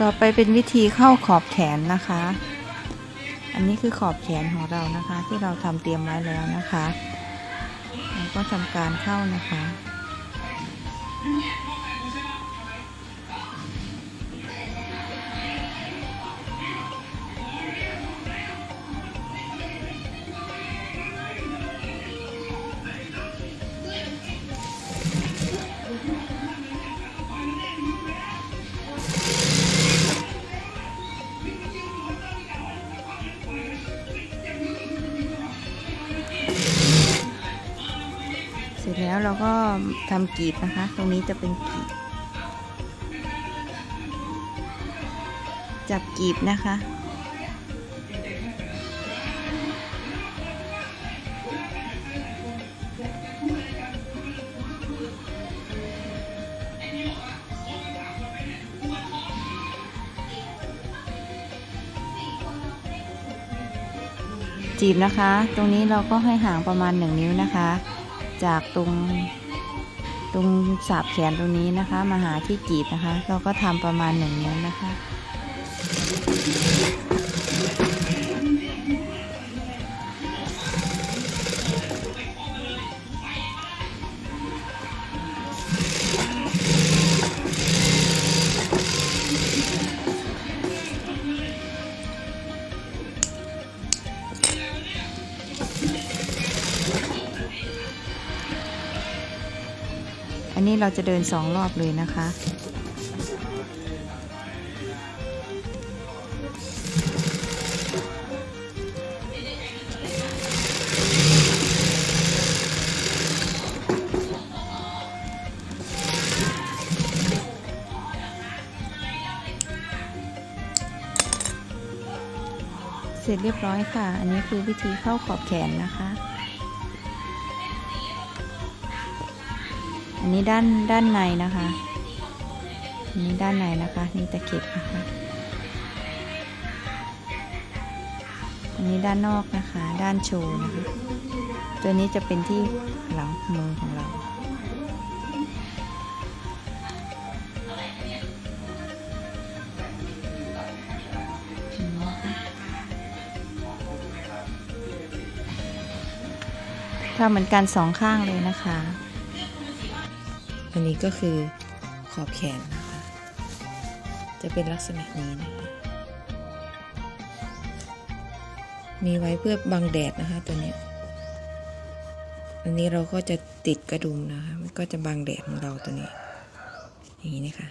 ต่อไปเป็นวิธีเข้าขอบแขนนะคะ อันนี้คือขอบแขนของเรานะคะ ที่เราทำเตรียมไว้แล้วนะคะ ก็ทำการเข้านะคะ สร็จแล้วเราก็ทำกีบนะคะ ตรงนี้จะเป็นกีบ จับกีบนะคะ จีบนะคะ ตรงนี้เราก็ให้ห่างประมาณ 1 นิ้วนะคะ จากตรงตรงสาบแขนตรงนี้นะคะ มาหาที่จีบนะคะ เราก็ทำประมาณ1นิ้วนะคะ นนี้เราจะเดินสองรอบเลยนะคะ เสร็จเรียบร้อยค่ะ อันนี้คือวิธีเข้าขอบแขนนะคะ อันนี้ด้านด้านในนะคะอันนี้ด้านในนะคะ นี่ตะเข็บนะคะ อันนี้ด้านนอกนะคะ ด้านโชว์นะคะ ตัวนี้จะเป็นที่หลังมือของเราทำเหมือนกันสองข้างเลยนะคะ อันนี้ก็คือขอบแขนนะคะ จะเป็นลักษณะนี้นะคะ มีไว้เพื่อบังแดดนะคะตัวนี้ อันนี้เราก็จะติดกระดุมนะคะ มันก็จะบังแดดของเราตัวนี้ อย่างนี้นะคะ